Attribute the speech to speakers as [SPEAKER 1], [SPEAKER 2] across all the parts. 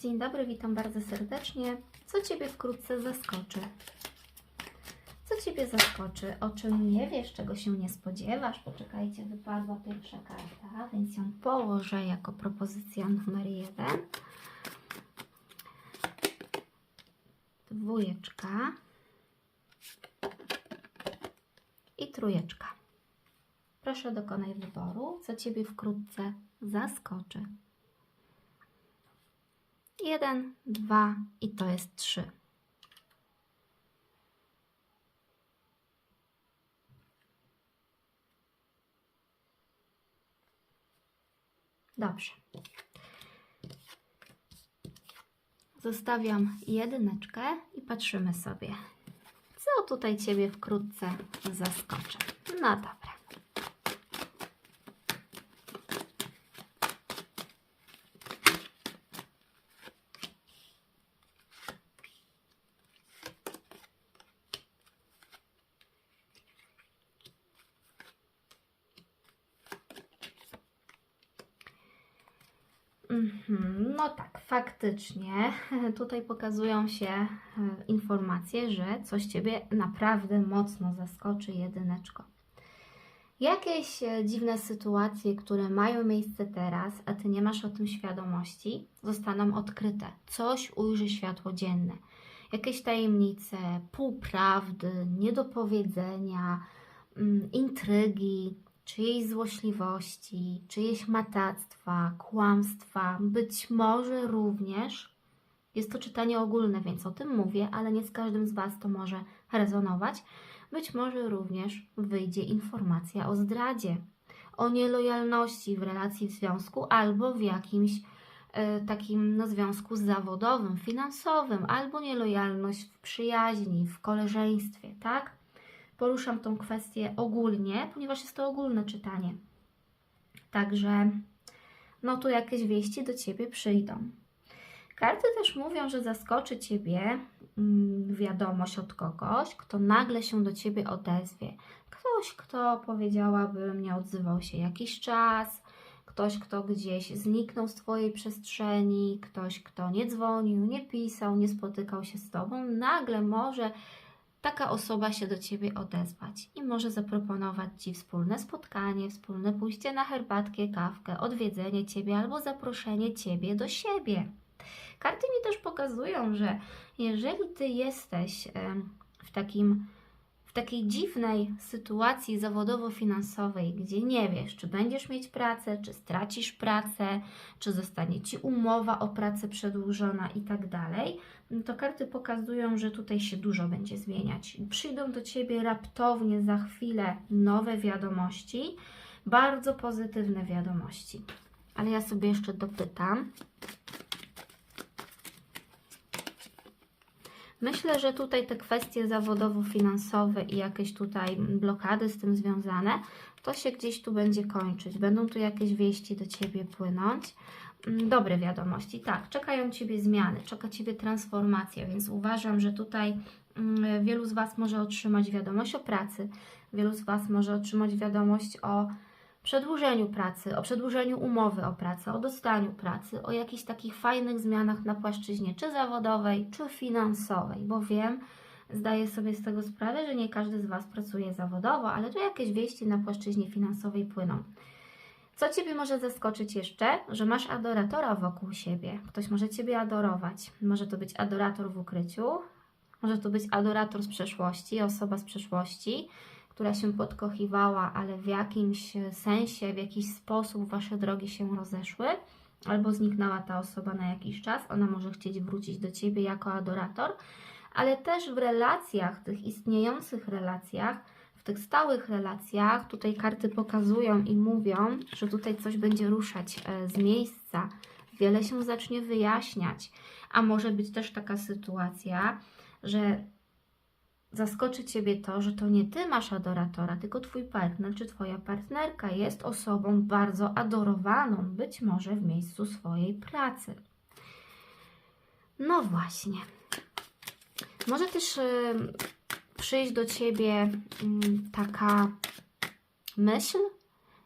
[SPEAKER 1] Dzień dobry, witam bardzo serdecznie. Co Ciebie wkrótce zaskoczy? Co Ciebie zaskoczy? O czym nie wiesz, czego się nie spodziewasz? Poczekajcie, wypadła pierwsza karta, więc ją położę jako propozycja numer jeden. Dwójeczka i trójeczka. Proszę dokonaj wyboru, co Ciebie wkrótce zaskoczy. Jeden, dwa i to jest trzy. Dobrze. Zostawiam jedyneczkę i patrzymy sobie, co tutaj Ciebie wkrótce zaskoczy. No dobra. Mhm, No tak, faktycznie tutaj pokazują się e, informacje, że coś Ciebie naprawdę mocno zaskoczy jedyneczko. Jakieś e, dziwne sytuacje, które mają miejsce teraz, a Ty nie masz o tym świadomości, zostaną odkryte. Coś ujrzy światło dzienne. Jakieś tajemnice, półprawdy, niedopowiedzenia, mm, intrygi, czyjejś złośliwości, czyjeś matactwa, kłamstwa, być może również jest to czytanie ogólne, więc o tym mówię, ale nie z każdym z Was to może rezonować. Być może również wyjdzie informacja o zdradzie, o nielojalności w relacji w związku albo w jakimś e, takim no, związku zawodowym, finansowym, albo nielojalność w przyjaźni, w koleżeństwie, tak? Poruszam tą kwestię ogólnie, ponieważ jest to ogólne czytanie. Także, no tu jakieś wieści do Ciebie przyjdą. Karty też mówią, że zaskoczy Ciebie mm, wiadomość od kogoś, kto nagle się do Ciebie odezwie. Ktoś, kto powiedziałabym, nie odzywał się jakiś czas, ktoś, kto gdzieś zniknął z Twojej przestrzeni, ktoś, kto nie dzwonił, nie pisał, nie spotykał się z Tobą, nagle może taka osoba się do Ciebie odezwać i może zaproponować Ci wspólne spotkanie, wspólne pójście na herbatkę, kawkę, odwiedzenie Ciebie albo zaproszenie Ciebie do siebie. Karty mi też pokazują, że jeżeli Ty jesteś w takim w takiej dziwnej sytuacji zawodowo-finansowej, gdzie nie wiesz, czy będziesz mieć pracę, czy stracisz pracę, czy zostanie ci umowa o pracę przedłużona i tak dalej, to karty pokazują, że tutaj się dużo będzie zmieniać. Przyjdą do ciebie raptownie za chwilę nowe wiadomości, bardzo pozytywne wiadomości. Ale ja sobie jeszcze dopytam. Myślę, że tutaj te kwestie zawodowo-finansowe i jakieś tutaj blokady z tym związane, to się gdzieś tu będzie kończyć. Będą tu jakieś wieści do Ciebie płynąć. Mm, Dobre wiadomości, tak, czekają Ciebie zmiany, czeka Ciebie transformacja, więc uważam, że tutaj mm, wielu z Was może otrzymać wiadomość o pracy, wielu z Was może otrzymać wiadomość o przedłużeniu pracy, o przedłużeniu umowy o pracę, o dostaniu pracy, o jakichś takich fajnych zmianach na płaszczyźnie czy zawodowej, czy finansowej, bo wiem, zdaję sobie z tego sprawę, że nie każdy z Was pracuje zawodowo, ale tu jakieś wieści na płaszczyźnie finansowej płyną. Co Ciebie może zaskoczyć jeszcze? Że masz adoratora wokół siebie. Ktoś może Ciebie adorować. Może to być adorator w ukryciu, może to być adorator z przeszłości, osoba z przeszłości, która się podkochiwała, ale w jakimś sensie, w jakiś sposób Wasze drogi się rozeszły, albo zniknęła ta osoba na jakiś czas. Ona może chcieć wrócić do Ciebie jako adorator, ale też w relacjach, tych istniejących relacjach, w tych stałych relacjach, tutaj karty pokazują i mówią, że tutaj coś będzie ruszać e, z miejsca, wiele się zacznie wyjaśniać, a może być też taka sytuacja, że zaskoczy Ciebie to, że to nie Ty masz adoratora, tylko Twój partner czy Twoja partnerka jest osobą bardzo adorowaną, być może w miejscu swojej pracy. No właśnie. Może też y, przyjść do Ciebie y, taka myśl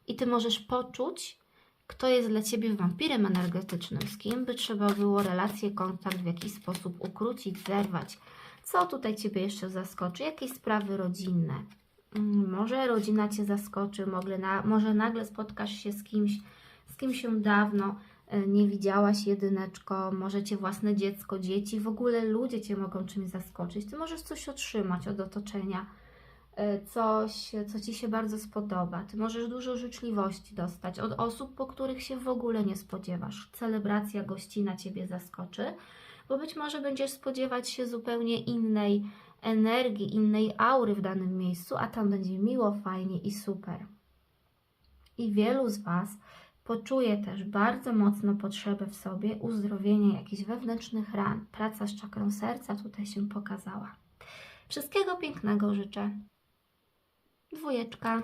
[SPEAKER 1] i Ty możesz poczuć, kto jest dla Ciebie wampirem energetycznym, z kim by trzeba było relację, kontakt w jakiś sposób ukrócić, zerwać. Co tutaj Ciebie jeszcze zaskoczy? Jakieś sprawy rodzinne. Mm, Może rodzina Cię zaskoczy, może, na, może nagle spotkasz się z kimś, z kim się dawno nie widziałaś, jedyneczko, może Cię własne dziecko, dzieci, w ogóle ludzie Cię mogą czymś zaskoczyć. Ty możesz coś otrzymać od otoczenia, e, coś, co Ci się bardzo spodoba. Ty możesz dużo życzliwości dostać od osób, po których się w ogóle nie spodziewasz. Celebracja, gościna Ciebie zaskoczy, bo być może będziesz spodziewać się zupełnie innej energii, innej aury w danym miejscu, a tam będzie miło, fajnie i super. I wielu z Was poczuje też bardzo mocno potrzebę w sobie uzdrowienia jakichś wewnętrznych ran. Praca z czakrą serca tutaj się pokazała. Wszystkiego pięknego życzę. Dwójeczka.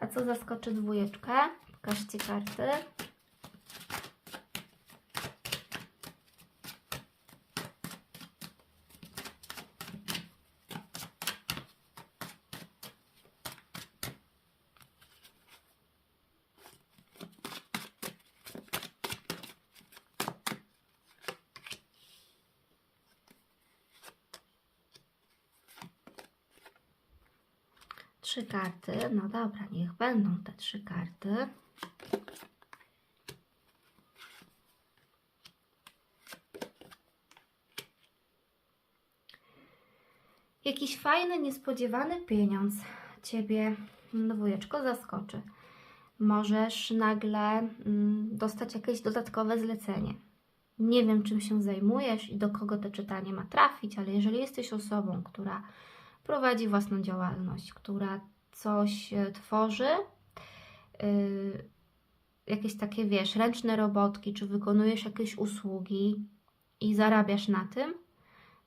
[SPEAKER 1] A co zaskoczy dwójeczkę? Pokażcie karty. Trzy karty. No dobra, niech będą te trzy karty. Jakiś fajny, niespodziewany pieniądz Ciebie, dwójeczko, zaskoczy. Możesz nagle mm, dostać jakieś dodatkowe zlecenie. Nie wiem, czym się zajmujesz i do kogo to czytanie ma trafić, ale jeżeli jesteś osobą, która prowadzi własną działalność, która coś e, tworzy, yy, jakieś takie, wiesz, ręczne robotki, czy wykonujesz jakieś usługi i zarabiasz na tym,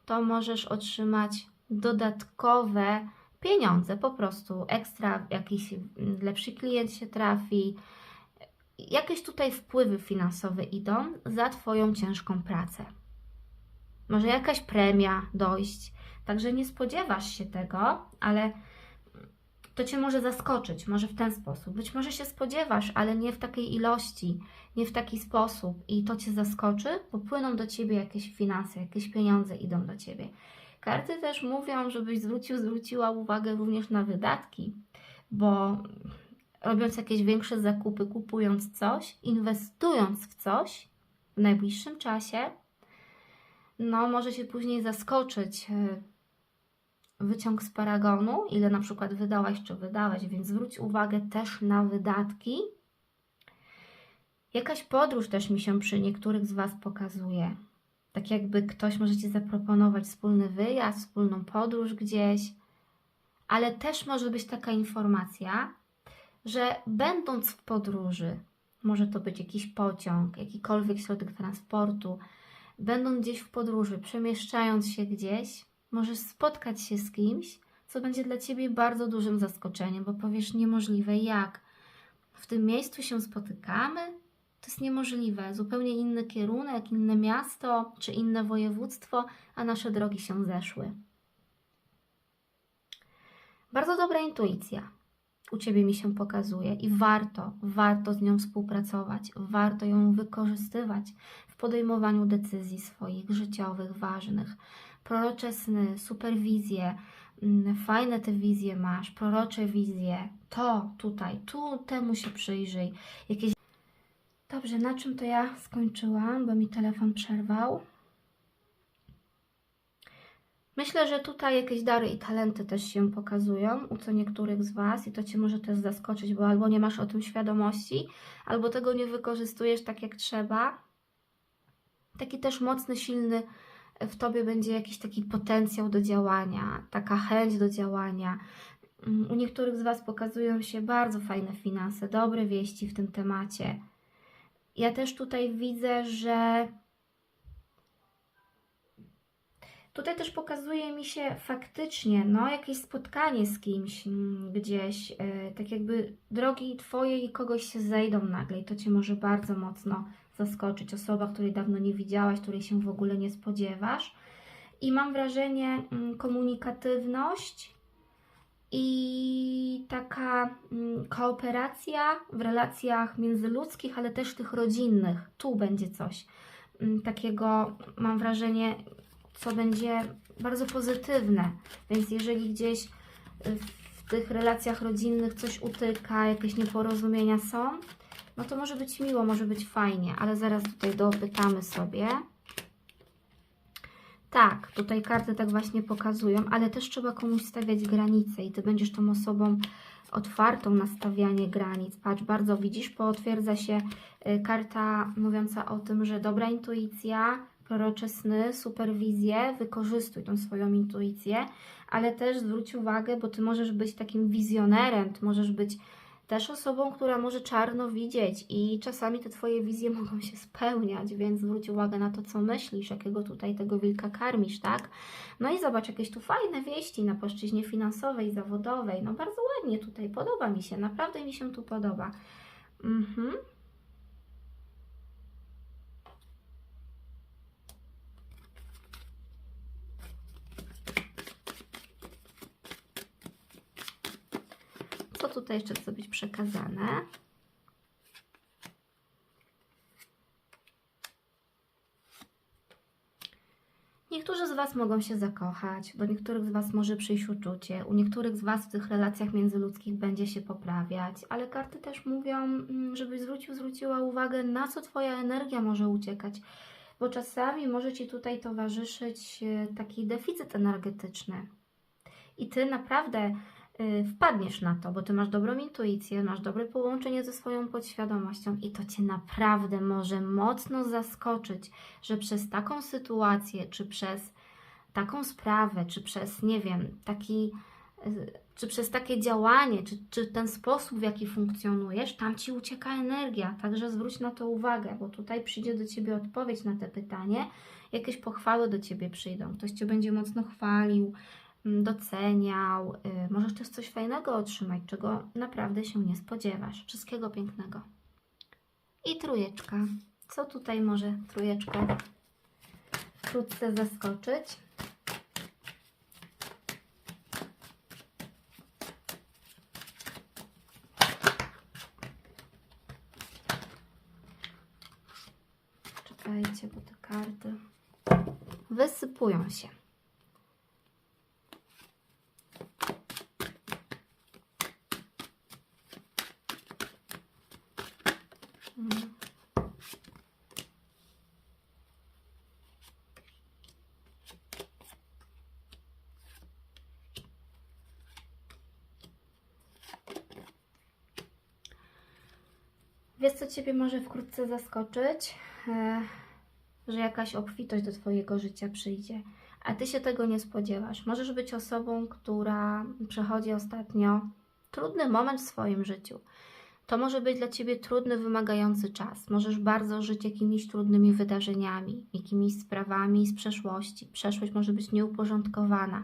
[SPEAKER 1] to możesz otrzymać dodatkowe pieniądze, po prostu ekstra, jakiś lepszy klient się trafi, jakieś tutaj wpływy finansowe idą za Twoją ciężką pracę. Może jakaś premia dojść, Także nie spodziewasz się tego, ale to Cię może zaskoczyć, może w ten sposób. Być może się spodziewasz, ale nie w takiej ilości, nie w taki sposób i to Cię zaskoczy, bo płyną do Ciebie jakieś finanse, jakieś pieniądze idą do Ciebie. Karty też mówią, żebyś zwrócił, zwróciła uwagę również na wydatki, bo robiąc jakieś większe zakupy, kupując coś, inwestując w coś w najbliższym czasie, no może się później zaskoczyć e, wyciąg z paragonu, ile na przykład wydałaś czy wydałeś, więc zwróć uwagę też na wydatki. Jakaś podróż też mi się przy niektórych z Was pokazuje. Tak jakby ktoś może Ci zaproponować wspólny wyjazd, wspólną podróż gdzieś, ale też może być taka informacja, że będąc w podróży, może to być jakiś pociąg, jakikolwiek środek transportu, będąc gdzieś w podróży, przemieszczając się gdzieś, możesz spotkać się z kimś, co będzie dla ciebie bardzo dużym zaskoczeniem, bo powiesz niemożliwe, jak w tym miejscu się spotykamy? To jest niemożliwe. Zupełnie inny kierunek, inne miasto czy inne województwo, a nasze drogi się zeszły. Bardzo dobra intuicja u Ciebie mi się pokazuje i warto, warto z nią współpracować, warto ją wykorzystywać w podejmowaniu decyzji swoich życiowych, ważnych. Prorocze sny, superwizje, mm, fajne te wizje masz, prorocze wizje, to tutaj, tu temu się przyjrzyj. Jakieś... Dobrze, na czym to ja skończyłam, bo mi telefon przerwał. Myślę, że tutaj jakieś dary i talenty też się pokazują u co niektórych z Was i to Cię może też zaskoczyć, bo albo nie masz o tym świadomości, albo tego nie wykorzystujesz tak jak trzeba. Taki też mocny, silny w Tobie będzie jakiś taki potencjał do działania, taka chęć do działania. U niektórych z Was pokazują się bardzo fajne finanse, dobre wieści w tym temacie. Ja też tutaj widzę, że Tutaj też pokazuje mi się faktycznie, no, jakieś spotkanie z kimś mm, gdzieś, e, tak jakby drogi Twoje i kogoś się zejdą nagle i to Cię może bardzo mocno zaskoczyć. Osoba, której dawno nie widziałaś, której się w ogóle nie spodziewasz. I mam wrażenie, mm, komunikatywność i taka mm, kooperacja w relacjach międzyludzkich, ale też tych rodzinnych. Tu będzie coś mm, takiego, mam wrażenie, co będzie bardzo pozytywne. Więc jeżeli gdzieś y, w tych relacjach rodzinnych coś utyka, jakieś nieporozumienia są, no to może być miło, może być fajnie, ale zaraz tutaj dopytamy sobie. Tak, tutaj karty tak właśnie pokazują, ale też trzeba komuś stawiać granice i Ty będziesz tą osobą otwartą na stawianie granic. Patrz, bardzo widzisz, potwierdza się y, karta mówiąca o tym, że dobra intuicja, prorocze sny, superwizje, wykorzystuj tą swoją intuicję, ale też zwróć uwagę, bo Ty możesz być takim wizjonerem, Ty możesz być też osobą, która może czarno widzieć i czasami te Twoje wizje mogą się spełniać, więc zwróć uwagę na to, co myślisz, jakiego tutaj tego wilka karmisz, tak? No i zobacz, jakieś tu fajne wieści na płaszczyźnie finansowej, zawodowej, no bardzo ładnie tutaj, podoba mi się, naprawdę mi się tu podoba. Mhm. Co tutaj jeszcze chce być przekazane? Niektórzy z Was mogą się zakochać, do niektórych z Was może przyjść uczucie, u niektórych z Was w tych relacjach międzyludzkich będzie się poprawiać, ale karty też mówią, mm, żebyś zwrócił, zwróciła uwagę, na co Twoja energia może uciekać, bo czasami może Ci tutaj towarzyszyć e, taki deficyt energetyczny. I Ty naprawdę wpadniesz na to, bo ty masz dobrą intuicję, masz dobre połączenie ze swoją podświadomością i to cię naprawdę może mocno zaskoczyć, że przez taką sytuację, czy przez taką sprawę, czy przez, nie wiem, taki, y, czy przez takie działanie, czy, czy ten sposób, w jaki funkcjonujesz, tam ci ucieka energia. Także zwróć na to uwagę, bo tutaj przyjdzie do ciebie odpowiedź na te pytanie, jakieś pochwały do ciebie przyjdą. Ktoś cię będzie mocno chwalił, doceniał, y, możesz też coś fajnego otrzymać, czego naprawdę się nie spodziewasz. Wszystkiego pięknego. I trójeczka. Co tutaj może trójeczkę wkrótce zaskoczyć? Czekajcie, bo te karty wysypują się. Mm. Wiesz, co Ciebie może wkrótce zaskoczyć? E, że jakaś obfitość do Twojego życia przyjdzie, a Ty się tego nie spodziewasz. Możesz być osobą, która przechodzi ostatnio trudny moment w swoim życiu. To może być dla Ciebie trudny, wymagający czas. Możesz bardzo żyć jakimiś trudnymi wydarzeniami, jakimiś sprawami z przeszłości. Przeszłość może być nieuporządkowana.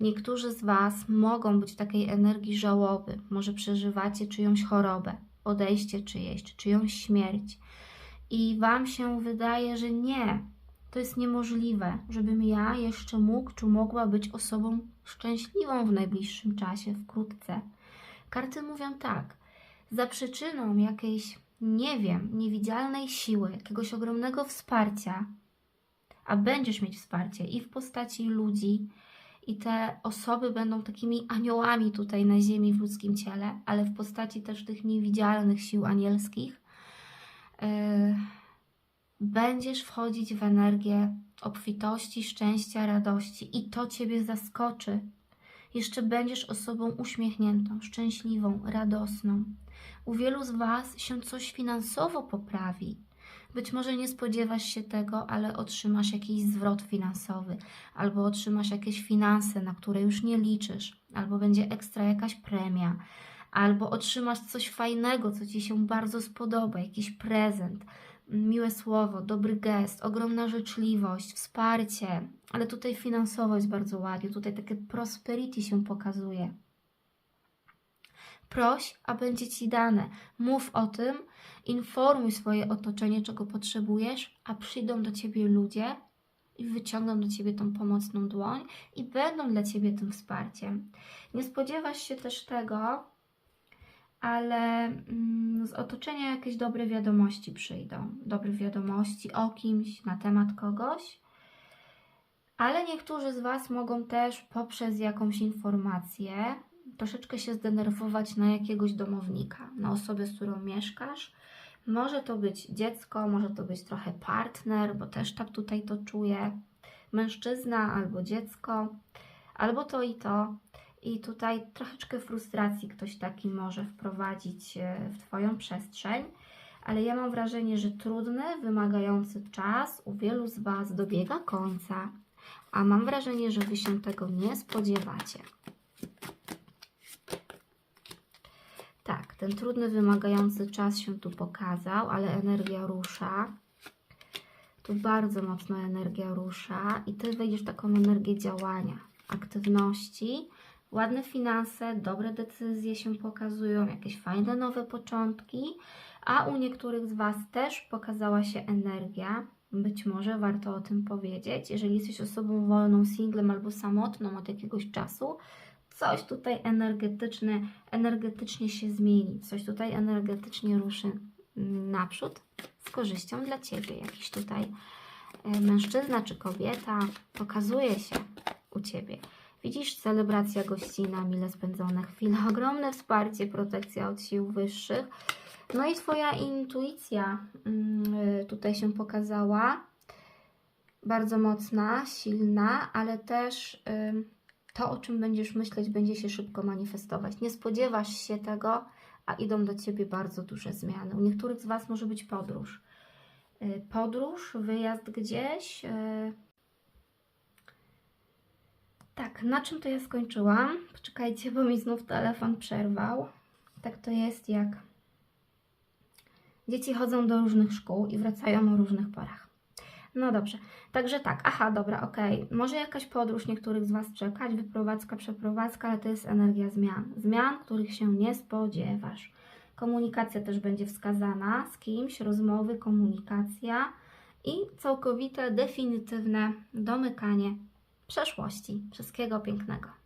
[SPEAKER 1] Niektórzy z Was mogą być w takiej energii żałoby. Może przeżywacie czyjąś chorobę, odejście czyjeś, czy czyjąś śmierć. I Wam się wydaje, że nie, to jest niemożliwe, żebym ja jeszcze mógł czy mogła być osobą szczęśliwą w najbliższym czasie, wkrótce. Karty mówią tak, za przyczyną jakiejś, nie wiem, niewidzialnej siły, jakiegoś ogromnego wsparcia, a będziesz mieć wsparcie i w postaci ludzi, i te osoby będą takimi aniołami tutaj na ziemi w ludzkim ciele, ale w postaci też tych niewidzialnych sił anielskich, yy, będziesz wchodzić w energię obfitości, szczęścia, radości i to Ciebie zaskoczy. Jeszcze będziesz osobą uśmiechniętą, szczęśliwą, radosną. U wielu z Was się coś finansowo poprawi. Być może nie spodziewasz się tego, ale otrzymasz jakiś zwrot finansowy, albo otrzymasz jakieś finanse, na które już nie liczysz, albo będzie ekstra jakaś premia, albo otrzymasz coś fajnego, co Ci się bardzo spodoba, jakiś prezent, miłe słowo, dobry gest, ogromna życzliwość, wsparcie, ale tutaj finansowość bardzo ładnie, tutaj takie prosperity się pokazuje. Proś, a będzie Ci dane. Mów o tym, informuj swoje otoczenie, czego potrzebujesz, a przyjdą do Ciebie ludzie i wyciągną do ciebie tą pomocną dłoń i będą dla ciebie tym wsparciem. Nie spodziewasz się też tego, ale mm, z otoczenia jakieś dobre wiadomości przyjdą. Dobre wiadomości o kimś, na temat kogoś. Ale niektórzy z Was mogą też poprzez jakąś informację troszeczkę się zdenerwować na jakiegoś domownika, na osobę, z którą mieszkasz. Może to być dziecko, może to być trochę partner, bo też tak tutaj to czuję. Mężczyzna albo dziecko, albo to i to. I tutaj troszeczkę frustracji ktoś taki może wprowadzić e, w Twoją przestrzeń, ale ja mam wrażenie, że trudny, wymagający czas u wielu z Was dobiega końca, a mam wrażenie, że Wy się tego nie spodziewacie. Tak, ten trudny, wymagający czas się tu pokazał, ale energia rusza. Tu bardzo mocno energia rusza i Ty wejdziesz taką energię działania, aktywności, ładne finanse, dobre decyzje się pokazują, jakieś fajne nowe początki, a u niektórych z Was też pokazała się energia. Być może warto o tym powiedzieć. Jeżeli jesteś osobą wolną, singlem albo samotną od jakiegoś czasu, coś tutaj energetyczne, energetycznie się zmieni, coś tutaj energetycznie ruszy naprzód z korzyścią dla Ciebie. Jakiś tutaj e, mężczyzna czy kobieta pokazuje się u Ciebie. Widzisz, celebracja gościna, mile spędzone chwile, ogromne wsparcie, protekcja od sił wyższych. No i Twoja intuicja mm, y, tutaj się pokazała. Bardzo mocna, silna, ale też to, o czym będziesz myśleć, będzie się szybko manifestować. Nie spodziewasz się tego, a idą do Ciebie bardzo duże zmiany. U niektórych z Was może być podróż. Y, Podróż, wyjazd gdzieś. y, Tak, na czym to ja skończyłam? Poczekajcie, bo mi znów telefon przerwał. Tak to jest, jak dzieci chodzą do różnych szkół i wracają o różnych porach. No dobrze, także tak, aha, dobra, okej. Może jakaś podróż niektórych z Was czekać, wyprowadzka, przeprowadzka, ale to jest energia zmian. Zmian, których się nie spodziewasz. Komunikacja też będzie wskazana z kimś, rozmowy, komunikacja i całkowite, definitywne domykanie przeszłości. Wszystkiego pięknego.